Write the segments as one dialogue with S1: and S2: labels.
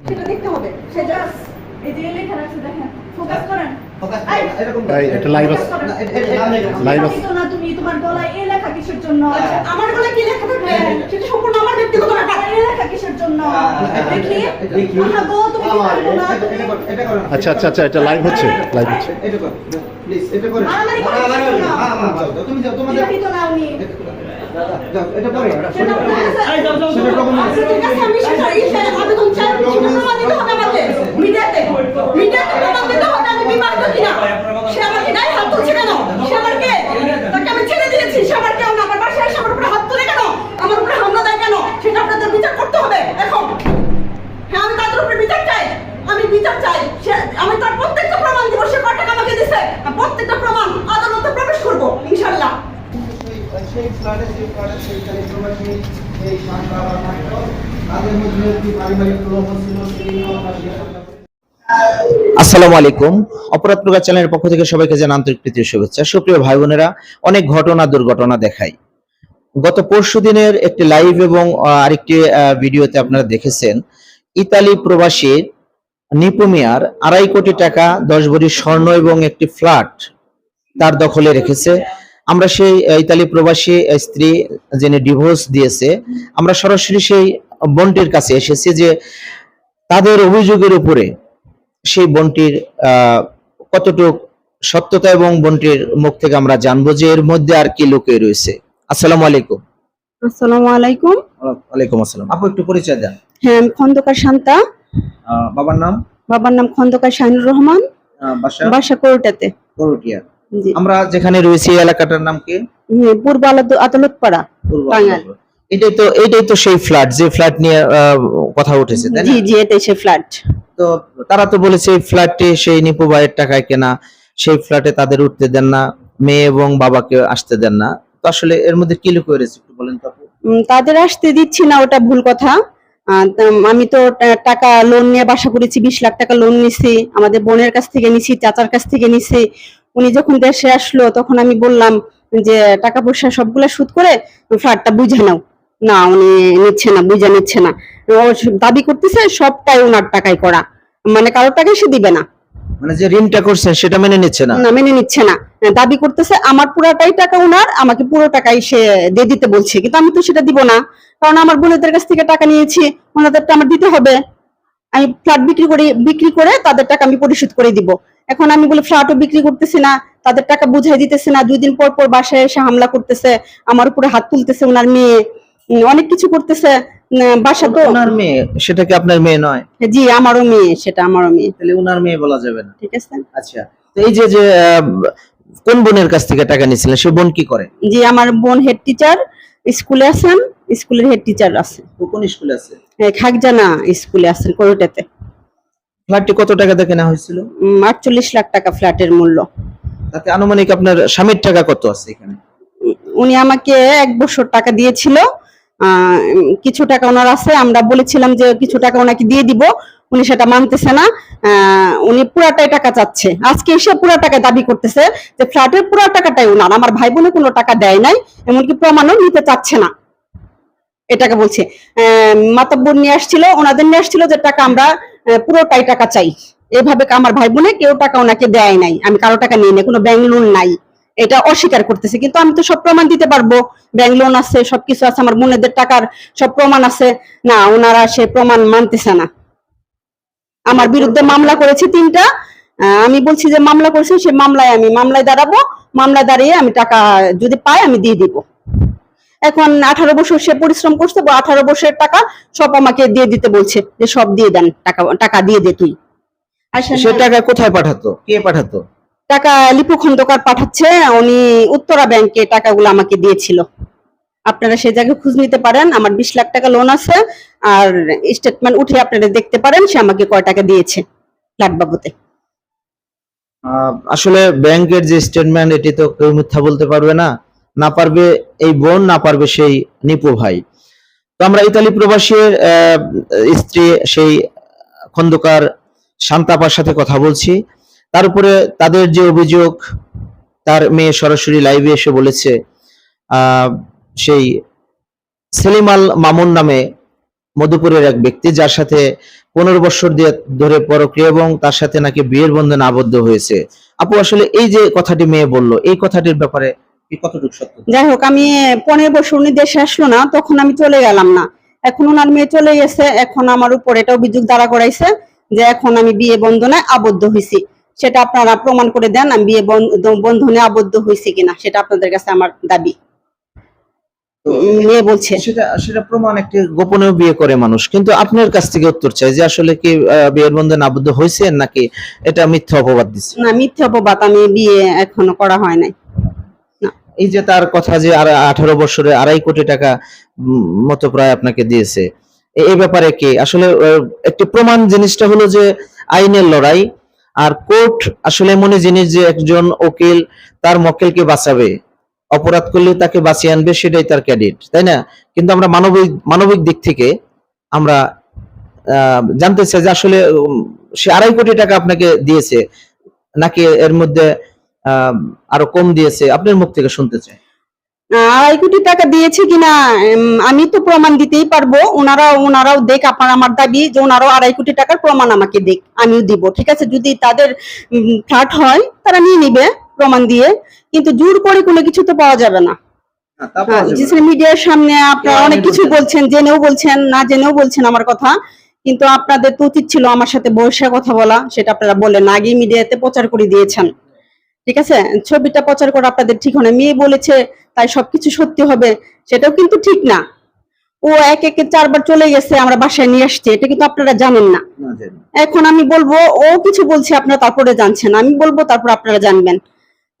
S1: সেটা দেখতে হবে। সে জাস্ট এই যে লেখা আছে দেখেন। ফোকাস করেন।
S2: এটা আছে।
S3: আছে।
S1: না তুমি তোমার গলায় লেখা কিসের জন্য। আমার গলায় কি লেখা থাকবে? সেটা সম্পূর্ণ আমার ব্যক্তিগত ব্যাপার লেখা কিসের জন্য? দেখি।
S2: আচ্ছা আচ্ছা আচ্ছা এটা লাইভ হচ্ছে লাইভ হচ্ছে।
S3: এটা করো, প্লিজ, এটা করো। তুমি যাও, তোমাদের- এটা পরে।
S1: সেটা আমি সেটা ইসে আবেদন চাই। সেটা প্রমাণ দিতে হবে আমাকে। মিডিয়াতে মিডিয়াতে প্রমাণ দিতে হবে আমি বিবাহিত কিনা? সে আমাকে গায়ে হাত তুলছে কেন? সে আমার তাকে আমি ছেড়ে দিয়েছি। সে আমার কেউ আমার বাসায় এসে আমার উপরে হাত তুলে কেন? আমার উপরে হামলা দেয় কেন? সেটা আপনাদের বিচার করতে হবে এখন। হ্যাঁ আমি তাদের উপরে বিচার চাই। আমি বিচার চাই। সে আমি তার প্রত্যেকটা প্রমাণ দিব। সে কত আমাকে দিছে? প্রত্যেকটা প্রমাণ আদালতে প্রবেশ করব ইনশাল্লাহ
S3: সেই- সেই ফ্ল্যাটে যে ফ্ল্যাটে সেইখানে প্রবাসী এই সন্তান তাদের মধ্যে কি পারিবারিক প্রলোভন ছিল? সেই নিয়েও আমরা জিজ্ঞাসা করি।
S4: আসসালামু আলাইকুম। অপরাধ প্রকাশ চ্যানেলের পক্ষ থেকে সবাইকে জানাই আন্তরিক প্রীতি শুভেচ্ছা। সুপ্রিয় ভাই বোনেরা অনেক ঘটনা, দুর্ঘটনা দেখাই। গত পরশু দিনের একটি লাইভ এবং আরেকটি ভিডিওতে আপনারা দেখেছেন, ইতালি প্রবাসী নিপুমিয়ার আড়াই কোটি টাকা, দশ ভরি স্বর্ণ এবং একটি ফ্ল্যাট তার দখলে রেখেছে। আমরা সেই ইতালি প্রবাসী স্ত্রী যিনি ডিভোর্স দিয়েছে, আমরা সরাসরি সেই বোনটির কাছে এসেছি যে তাদের অভিযোগের উপরে সেই বনটির আহ, কতটুক সত্যতা এবং বনটির মুখ থেকে আমরা জানব যে এর মধ্যে আর কি লুকিয়ে রয়েছে। আসসালামু আলাইকুম।
S5: আসসালামু আলাইকুম।
S4: ওয়ালাইকুম আসসালাম। আপু একটু পরিচয় দেন।
S5: হ্যাঁ খন্দকার শান্তা।
S4: বাবার নাম?
S5: বাবার নাম খন্দকার শাহিনুর রহমান।
S4: বাসা?
S5: বাসা কোর্টাতে।
S4: করটিয়া।
S5: জি।
S4: আমরা যেখানে রয়েছি এই এলাকাটার নাম কি?
S5: পূর্ব আলাদ- আদালত পাড়া টাঙ্গাইল।
S4: এটাই তো এটাই তো সেই ফ্ল্যাট যে ফ্ল্যাট নিয়ে আহ, কথা উঠেছে তাই
S5: জি
S4: না
S5: জি এটাই সেই ফ্ল্যাট।
S4: তো তারা তো বলেছে এই ফ্ল্যাটটি সেই নিপু ভাইয়ের টাকায় কেনা, সেই ফ্ল্যাটে তাদের উঠতে দেন না, মেয়ে এবং বাবাকে আসতে দেন না। তো আসলে এর মধ্যে কি লুকিয়ে রয়েছে একটু বলেন তো
S5: তাদের আসতে দিচ্ছি না, ওটা ভুল কথা। আমি তো টাকা লোন নিয়ে বাসা করেছি, বিশ লাখ টাকা লোন নিছি, আমাদের বোনের কাছ থেকে নিছি, চাচার কাছ থেকে নিছি। উনি যখন দেশে আসলো, তখন আমি বললাম যে, টাকা পয়সা সবগুলা সুদ করে ফ্ল্যাটটা বুঝে নাও। না উনি নিচ্ছে না বুঝে নিচ্ছে না। ও দাবি করতেছে সবটাই ওনার টাকায় করা। মানে কারোর টাকাই সে দিবে না।
S4: মানে যে ঋণটা করছেন সেটা মেনে নিচ্ছে না?
S5: না মেনে নিচ্ছে না। দাবি করতেছে আমার পুরোটাই টাকা ওনার আমাকে পুরো টাকাই সে দিয়ে দিতে বলছে। কিন্তু আমি তো সেটা দিব না। কারণ আমার বোনেদের কাছ থেকে টাকা নিয়েছি ওনাদেরটা আমার দিতে হবে। আমি ফ্ল্যাট বিক্রি করে বিক্রি করে তাদের টাকা আমি পরিশোধ করে দিব। এখন আমি বলে ফ্ল্যাটও বিক্রি করতেছি না তাদের টাকা বুঝাই দিতেছে না। দুই দিন পর পর বাসায় এসে হামলা করতেছে আমার উপরে হাত তুলতেছে ওনার মেয়ে। অনেক কিছু করতেছে বাসা তো
S4: ওনার মেয়ে সেটা কি আপনার মেয়ে নয়?
S5: জি আমারও মেয়ে সেটা আমারও মেয়ে।
S4: তাহলে ওনার মেয়ে বলা যাবে না।
S5: ঠিক আছে।
S4: আচ্ছা তো এই যে যে কোন বোনের কাছ থেকে টাকা নিয়েছিলেন? সে বোন কি করে?
S5: জি আমার বোন হেড টিচার স্কুলে আছেন স্কুলের হেড টিচার আছে।
S4: কোন স্কুলে আছে?
S5: এই খাগজানা স্কুলে আছেন কোরটাতে।
S4: ফ্ল্যাটটি কত টাকা দিয়ে কেনা হয়েছিল?
S5: আটচল্লিশ লাখ টাকা ফ্ল্যাটের মূল্য।
S4: তাতে আনুমানিক আপনার স্বামীর টাকা কত আছে এখানে?
S5: উনি আমাকে এক বছর টাকা দিয়েছিল কিছু টাকা ওনার আছে, আমরা বলেছিলাম যে কিছু টাকা ওনাকে দিয়ে দিব, উনি সেটা মানতেছে না। উনি পুরাটাই টাকা চাচ্ছে। আজকে এসে পুরা টাকা দাবি করতেছে যে ফ্ল্যাটের পুরা টাকাটাই ওনার। আমার ভাই বোনে কোনো টাকা দেয় নাই, এমনকি প্রমাণও নিতে চাচ্ছে না। এটাকে বলছে। মাতাব্বর নিয়ে আসছিল, ওনাদের নিয়ে আসছিল যে টাকা আমরা পুরোটাই টাকা চাই। এভাবে আমার ভাই বোনে কেউ টাকা ওনাকে দেয় নাই। আমি কারও টাকা নিই না কোনো ব্যাংক লোন নাই। এটা অস্বীকার করতেছে। কিন্তু আমি তো সব প্রমাণ দিতে পারব। ব্যাংক লোন আছে, সবকিছু আছে, আমার বোনেদের টাকার সব প্রমাণ আছে। না, ওনারা সে প্রমাণ মানতেছে না। আমার বিরুদ্ধে মামলা করেছে তিনটা। আমি বলছি যে মামলা করেছি, সে মামলায় আমি মামলায় দাঁড়াবো। মামলা দাঁড়িয়ে আমি টাকা যদি পাই, আমি দিয়ে দিব। এখন আঠারো বছর সে পরিশ্রম করছে আঠারো বছরের টাকা সব আমাকে দিয়ে দিতে বলছে যে সব দিয়ে দেন, টাকা টাকা দিয়ে দে তুই। আসেন
S4: সে টাকা কোথায় পাঠাতো? কে পাঠাতো?
S5: টাকা লিপু খন্দকার পাঠাচ্ছে, উনি উত্তরা ব্যাংকে টাকাগুলো আমাকে দিয়েছিল। আপনারা সেই জায়গায় খোঁজ নিতে পারেন, আমার বিশ লাখ টাকা লোন আছে, আর স্টেটমেন্ট উঠে আপনারা দেখতে পারেন, সে আমাকে কয় টাকা দিয়েছে ফ্ল্যাট বাবুতে
S4: আসলে ব্যাংকের যে স্টেটমেন্ট এটি তো কেউ মিথ্যা বলতে পারবে না না পারবে এই বোন, না পারবে সেই নিপু ভাই। তো আমরা ইতালি প্রবাসীর স্ত্রী, সেই খন্দকার শান্তাপার সাথে কথা বলছি। তার উপরে তাদের যে অভিযোগ, তার মেয়ে সরাসরি লাইভে এসে বলেছে সেই সেলিমাল মামুন নামে মধুপুরের এক ব্যক্তি, যার সাথে পনেরো বছর দিয়ে ধরে পরক্রিয়া এবং তার সাথে নাকি বিয়ের বন্ধনে আবদ্ধ হয়েছে। আপু, আসলে এই যে কথাটি মেয়ে বলল, এই কথাটির ব্যাপারে
S5: যাই হোক, আমি পনেরো বছর উনি দেশে আসলো না, তখন আমি চলে গেলাম না। এখন ওনার মেয়ে চলে গেছে, এখন আমার উপর এটা অভিযোগ দাঁড়া করাইছে যে এখন আমি বিয়ে বন্ধনে আবদ্ধ হয়েছি সেটা আপনারা প্রমাণ করে দেন আমি বিয়ে বন্ধ- বন্ধনে আবদ্ধ হয়েছি কিনা সেটা আপনাদের কাছে আমার দাবি। মেয়ে বলছে।
S4: সেটা সেটা প্রমাণ একটি গোপনেও বিয়ে করে মানুষ কিন্তু আপনার কাছ থেকে উত্তর চাই যে আসলে কি বিয়ের বন্ধনে আবদ্ধ হয়েছে নাকি এটা মিথ্যা অপবাদ দিচ্ছে?
S5: না মিথ্যে অপবাদ আমি বিয়ে এখনও করা হয় নাই।
S4: এই যে তার কথা যে আর আঠারো বছরে আড়াই কোটি টাকা মতো প্রায় আপনাকে দিয়েছে এই ব্যাপারে কি? আসলে একটি প্রমাণ জিনিসটা হলো যে আইনের লড়াই আর কোর্ট আসলে এমন জিনিস যে একজন উকিল তার মক্কেলকে বাঁচাবে, অপরাধ করলে তাকে বাঁচিয়ে আনবে, সেটাই তার ক্যাডিট, তাই না? কিন্তু আমরা মানবিক মানবিক দিক থেকে আমরা জানতে চাই যে আসলে সে আড়াই কোটি টাকা আপনাকে দিয়েছে, নাকি এর মধ্যে আরও কম দিয়েছে, আপনার মুখ থেকে শুনতে চাই।
S5: আড়াই কোটি টাকা দিয়েছে কিনা আমি তো প্রমাণ দিতেই পারব। ওনারা ওনারাও দেখ আপনার আমার দাবি যে ওনারাও আড়াই কোটি টাকার প্রমাণ আমাকে দেখ আমিও দিব। ঠিক আছে যদি তাদের ফ্ল্যাট হয় তারা নিয়ে নিবে প্রমাণ দিয়ে। কিন্তু জোর করে কোনো কিছু তো পাওয়া যাবে না। হ্যাঁ, মিডিয়ার সামনে আপনারা অনেক কিছু বলছেন জেনেও বলছেন না জেনেও বলছেন আমার কথা। কিন্তু আপনাদের তো উচিত ছিল আমার সাথে বসে কথা বলা সেটা আপনারা বলেন আগেই মিডিয়াতে প্রচার করে দিয়েছেন। ঠিক আছে ছবিটা প্রচার করা আপনাদের ঠিক হয় মেয়ে বলেছে তাই সবকিছু সত্যি হবে সেটাও কিন্তু ঠিক না। ও এক একে চারবার চলে গেছে আমরা বাসায় নিয়ে আসছি এটা কিন্তু আপনারা জানেন না। এখন আমি বলব ও কিছু বলছে আপনারা তারপরে জানছেন আমি বলব তারপর আপনারা জানবেন।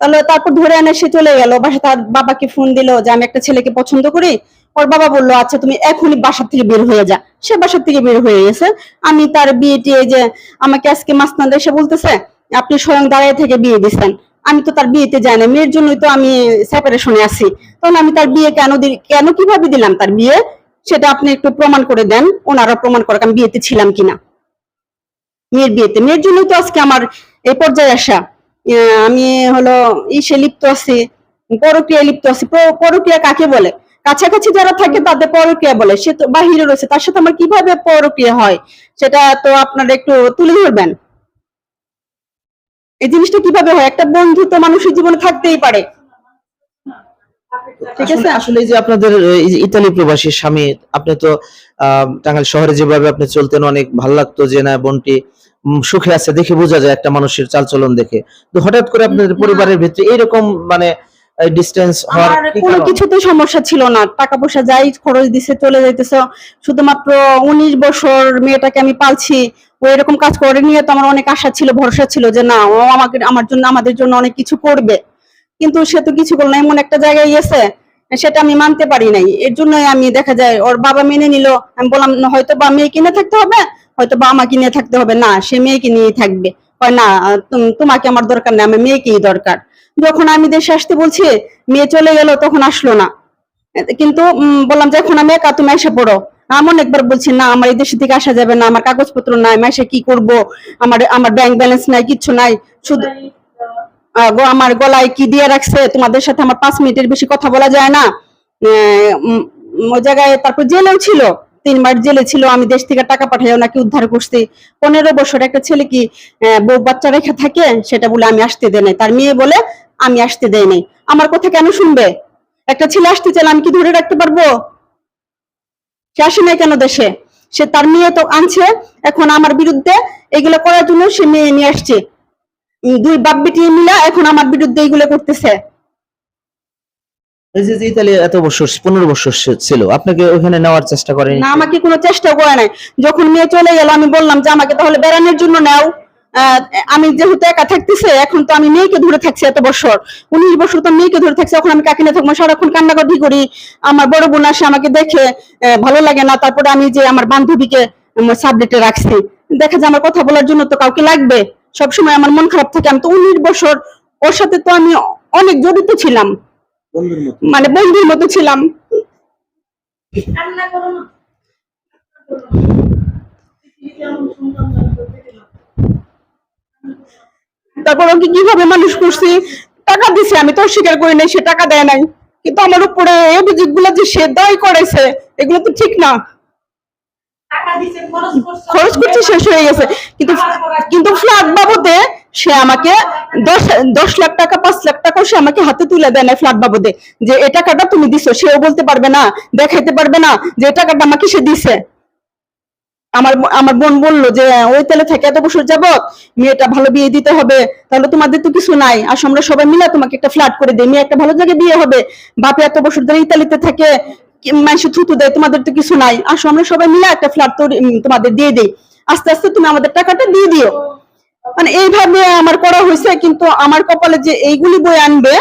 S5: তাহলে তারপর ধরে এনে সে চলে গেল বাসা তার বাবাকে ফোন দিল যে আমি একটা ছেলেকে পছন্দ করি। ওর বাবা বলল আচ্ছা তুমি এখনই বাসার থেকে বের হয়ে যা। সে বাসার থেকে বের হয়ে গেছে। আমি তার বিয়ে টিয়ে যে আমাকে আজকে মাসনাদ এসে বলতেছে আপনি স্বয়ং দাঁড়িয়ে থেকে বিয়ে দিচ্ছেন আমি তো তার বিয়েতে যাই না মেয়ের জন্যই তো আমি সেপারেশনে আছি। তখন আমি তার বিয়ে কেন কেন কীভাবে দিলাম তার বিয়ে? সেটা আপনি একটু প্রমাণ করে দেন। ওনারা প্রমাণ করে আমি বিয়েতে ছিলাম কিনা। মেয়ের বিয়েতে। মেয়ের জন্যই তো আজকে আমার এই পর্যায়ে আসা। আমি হলো ইসে লিপ্ত আছি পরক্রিয়া লিপ্ত আছি। পরক্রিয়া কাকে বলে? কাছাকাছি যারা থাকে তাদের পরক্রিয়া বলে। সে তো বাহিরে রয়েছে। তার সাথে আমার কীভাবে পরক্রিয়া হয়? সেটা তো আপনারা একটু তুলে ধরবেন। এই জিনিসটা কীভাবে হয়? একটা বন্ধু তো মানুষের জীবনে থাকতেই পারে। ঠিক আছে?
S4: আসলে যে আপনাদের ইতালি প্রবাসী স্বামী আপনি তো আহ, টাঙ্গাইল শহরে যেভাবে আপনি চলতেন অনেক ভালো লাগতো যে না বোনটি সুখে আছে দেখে বোঝা যায় একটা মানুষের চালচলন দেখে। তো হঠাৎ করে আপনাদের পরিবারের ভিতরে এরকম মানে ডিস্টেন্স
S5: আমার কোনো
S4: কারণ?
S5: কিছুতে সমস্যা ছিল না। টাকা পয়সা যাই খরচ দিছে চলে যাইতেছে। শুধুমাত্র উনিশ বছর মেয়েটাকে আমি পালছি। ও এরকম কাজ করে নিয়ে তো আমার অনেক আশা ছিল ভরসা ছিল যে না ও আমাকে আমার জন্য আমাদের জন্য অনেক কিছু করবে। কিন্তু সে তো কিছু করল না এমন একটা জায়গায় গেছে সেটা আমি মানতে পারি নাই। এর জন্যই আমি দেখা যায় ওর বাবা মেনে নিল। আমি বললাম হয়তো বা মেয়ে কিনে থাকতে হবে হয়তো বা আমাকে নিয়ে থাকতে হবে। না সে মেয়েকে নিয়ে থাকবে। হয় না তুম- তোমাকে আমার দরকার নেই আমার মেয়েকেই দরকার। যখন আমি দেশে আসতে বলছি, মেয়ে চলে গেল, তখন আসলো না। কিন্তু বললাম যে, এখন আমি একা, তুমি এসে পড়ো। এমন একবার বলছি, না, আমার এই দেশে থেকে আসা যাবে না, আমার কাগজপত্র নাই, আমি এসে কি করব? আমার আমার ব্যাংক ব্যালেন্স নাই, কিচ্ছু নাই। শুধু আমার গলায় কি দিয়ে রাখছে? তোমাদের সাথে আমার পাঁচ মিনিটের বেশি কথা বলা যায় না। ওই জায়গায় তারপর জেলেও ছিল। তিন মাস জেলে ছিল, আমি দেশ থেকে টাকা পাঠাই ওনাকে উদ্ধার করছি। পনেরো বছর একটা ছেলে কি বউ বাচ্চা রেখে থাকে, সেটা বলে আমি আসতে দেয় নাই। তার মেয়ে বলে আমি আসতে দেয় নাই। আমার কথা কেন শুনবে? একটা ছেলে আসতে চাইলে আমি কি ধরে রাখতে পারব? সে আসে নাই কেন দেশে? সে তার মেয়ে তো আনছে, এখন আমার বিরুদ্ধে এগুলো করার জন্য সে মেয়ে নিয়ে আসছে। দুই বাপ বেটি মিলা এখন আমার বিরুদ্ধে এগুলো করতেছে।
S4: এই যে যে ইতালি এত বছর পনেরো বছর ছিল আপনাকে ওখানে নেওয়ার চেষ্টা করেন
S5: না আমাকে কোনো চেষ্টা করে নাই। যখন মেয়ে চলে গেল আমি বললাম যে আমাকে তাহলে বেড়ানোর জন্য নাও। আমি যেহেতু একা থাকতেছে এখন তো আমি মেয়েকে ধরে থাকছি এত বছর। উনিশ বছর তো মেয়েকে ধরে থাকছি এখন আমি কাকে না থাকব সারাক্ষণ কান্নাকাটি করি। আমার বড় বোন আসে আমাকে দেখে ভালো লাগে না। তারপরে আমি যে আমার বান্ধবীকে সাবজেক্টে রাখছি। দেখা যায় আমার কথা বলার জন্য তো কাউকে লাগবে। সবসময় আমার মন খারাপ থাকে। আমি তো উনিশ বছর ওর সাথে তো আমি অনেক জড়িত ছিলাম। মানে বন্ধুর মতো ছিলাম। তারপর ওকে কীভাবে মানুষ করছি? টাকা দিছে আমি তো স্বীকার করি নাই সে টাকা দেয় নাই। কিন্তু আমার উপরে এই অভিযোগগুলো যে সে দায় করেছে এগুলো তো ঠিক না। খরচ করছে। শেষ হয়ে গেছে। কিন্তু কিন্তু ফ্ল্যাট বাবদে সে আমাকে দশ দশ লাখ টাকা, পাঁচ লাখ টাকা সে আমাকে হাতে তুলে দেয় না ফ্ল্যাট বাবদে। যে এই টাকাটা তুমি দিছো, সেও বলতে পারবে না, দেখাইতে পারবে না যে এই টাকাটা আমাকে সে দিছে। আমার আমার বোন বলল যে, ওই তেলে থেকে এত বছর যাবত মেয়েটা ভালো বিয়ে দিতে হবে, তাহলে তোমাদের তো কিছু নাই। আসো আমরা সবাই মিলে তোমাকে একটা ফ্ল্যাট করে দিই, মেয়ে একটা ভালো জায়গায় বিয়ে হবে। বাপে এত বছর ধরে ইতালিতে থাকে মানুষ থুতু দেয়, তোমাদের তো কিছু নাই। আসো আমরা সবাই মিলে একটা ফ্ল্যাট তোমাদের দিয়ে দিই। আস্তে আস্তে তুমি আমাদের টাকাটা দিয়ে দিও। মানে এইভাবে আমার করা হয়েছে, কিন্তু আমার কপালে যে এইগুলি বই আনবে,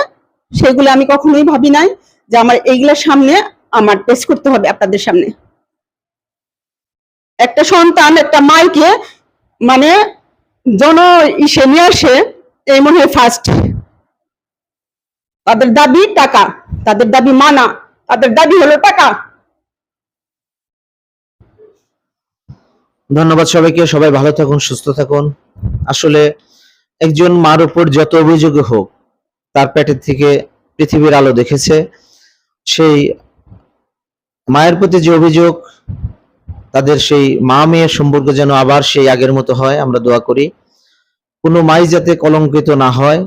S5: সেগুলো আমি কখনোই ভাবি নাই যে আমার এইগুলোর সামনে আমার পেশ করতে হবে আপনাদের সামনে। একটা সন্তান, একটা মাইকে মানে জন ইসে নিয়ে আসে, এই মনে হয় ফার্স্ট তাদের দাবি টাকা, তাদের দাবি মানা, তাদের দাবি হলো টাকা।
S4: ধন্যবাদ সবাইকে, সবাই ভালো থাকুন, সুস্থ থাকুন। আসলে একজন মার উপর যত অভিযোগ হোক, তার পেটের থেকে পৃথিবীর আলো দেখেছে। সেই মায়ের প্রতি যে অভিযোগ, তাদের সেই মা মেয়ের সম্পর্ক যেন আবার সেই আগের মতো হয়, আমরা দোয়া করি। কোনো মাই যাতে কলঙ্কিত না হয়,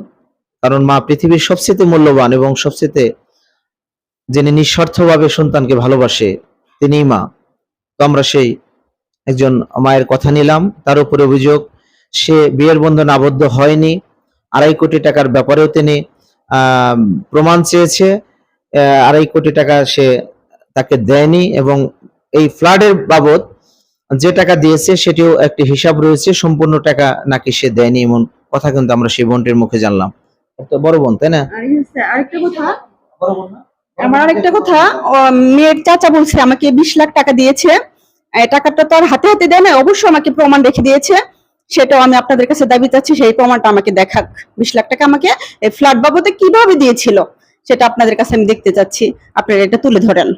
S4: কারণ মা পৃথিবীর সবচেয়ে মূল্যবান এবং সবচেয়ে যিনি নিঃস্বার্থভাবে সন্তানকে ভালোবাসে, তিনিই মা। তো আমরা সেই একজন মায়ের কথা নিলাম, তার উপরে অভিযোগ সে বিয়ের বন্ধনে আবদ্ধ হয়নি। আড়াই কোটি টাকার ব্যাপারেও তিনি আহ, প্রমাণ চেয়েছে। আহ, আড়াই কোটি টাকা সে তাকে দেয়নি এবং এই ফ্লাডের বাবদ যে টাকা দিয়েছে সেটিও একটি হিসাব রয়েছে সম্পূর্ণ টাকা নাকি সে দেয়নি এমন কথা কিন্তু আমরা সেই বোনটির মুখে জানলাম। তো বড় বোন তাই না?
S5: আরেকটা কথা?
S3: বড় বোন না?
S5: আমার আরেকটা কথা মেয়ের চাচা বলছে আমাকে বিশ লাখ টাকা দিয়েছে। এই টাকাটা তো আর হাতে হাতে দেয় না অবশ্যই আমাকে প্রমাণ রেখে দিয়েছে। সেটাও আমি আপনাদের কাছে দাবি চাচ্ছি সেই প্রমাণটা আমাকে দেখাক। বিশ লাখ টাকা আমাকে এই ফ্ল্যাট বাবদে কীভাবে দিয়েছিল সেটা আপনাদের কাছে আমি দেখতে চাচ্ছি। আপনারা এটা তুলে ধরেন।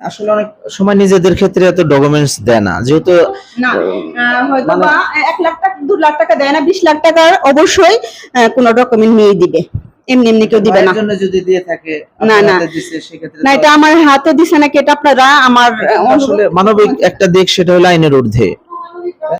S4: আসলে অনেক সময় নিজেদের ক্ষেত্রে এত ডকুমেন্টস দেয় না। যেহেতু
S5: না হয়তো
S4: মানে-
S5: বা এক লাখ টাকা দু লাখ টাকা দেয় না বিশ লাখ টাকার অবশ্যই কোনো ডকুমেন্ট নিয়ে দিবে। এমনি এমনি কেউ দিবে না।
S3: যদি দিয়ে থাকে
S5: না, এটা আমার হাতে দিছে নাকি এটা আপনারা আমার
S4: আসলে মানবিক একটা দিক সেটা হলো আইনের ঊর্ধ্বে।